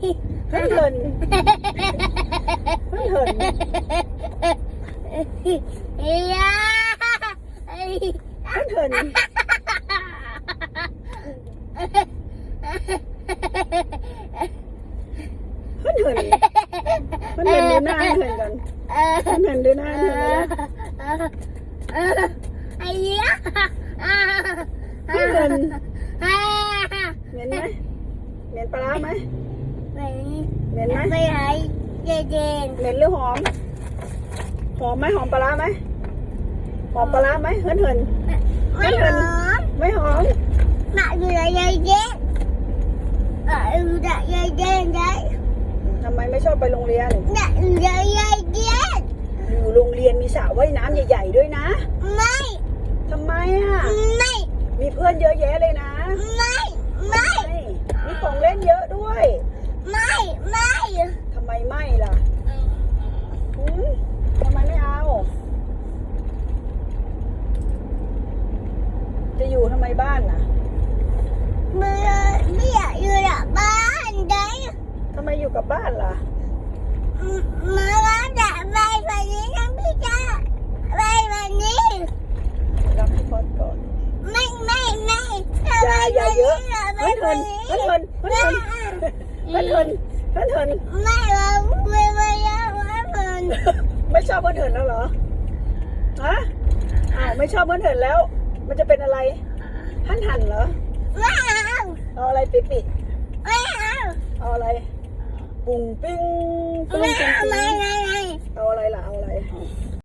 เฮินเฮินเฮินเฮินเฮียเฮินเฮินเฮินเฮินเฮินเฮินดูหน้าเฮินเฮินกันเออเฮินเฮินดูหน้าเฮินเฮินะเออไอ้เหี้ยเฮินเฮินเหม็นไหมเหม็นปลาร้าไหม ไปเหม็นไหมไปไหนเจเจนเหม็นหรือหอม หอมไหมหอมปลาร้าไหมหอมปลาร้าไหมเฮินเฮินไม่หอมไม่หอมน่ะอยู่ในยายเจนน่ะอยู่ในยายเจนได้ทำไมไม่ชอบไปโรงเรียนน่ะอยู่ในยายเจนอยู่โรงเรียนมีสระว่ายน้ำใหญ่ๆด้วยนะ ไม่ทำไมอะไม่เพื่อนเยอะแยะเลยนะ ไม่ไม่ ไม่มีของเล่นเยอะด้วย ไม่ไม่ ทำไมไม่ล่ะหืมทำไมไม่เอา จะอยู่ทำไมบ้านน่ะมือไม่อยากอยู่ในบ้านได้ทำไมอยู่กับบ้านล่ะมาแล้วจะไปวันนี้ทั้งพี่จ้าไปวันนี้รับพี่พอดก่อน ไม่ไม่ไม่อย่าอย่าเยอะไปเฮ้ยเทิวันนเฮ้ยนี้เทินเฮ้ยเทินเฮ้ยเทินเฮ้ยเทินไม่เราไปไปแล้ววันมันไม่ชอบเพื่อนเทินแล้วเหรอฮะอ้าวไม่ชอบเพื่อนเทินแล้ว มันจะเป็นอะไร หันหันเหรอไม่เอาเอาอะไรปิปิไม่เอาเอาอะไร ปุ้งปิ้งปุ้งไม่ปิ้งเอาปิ้ไม่งไม่ไม่เอาอะไรล่ะเอาอะไร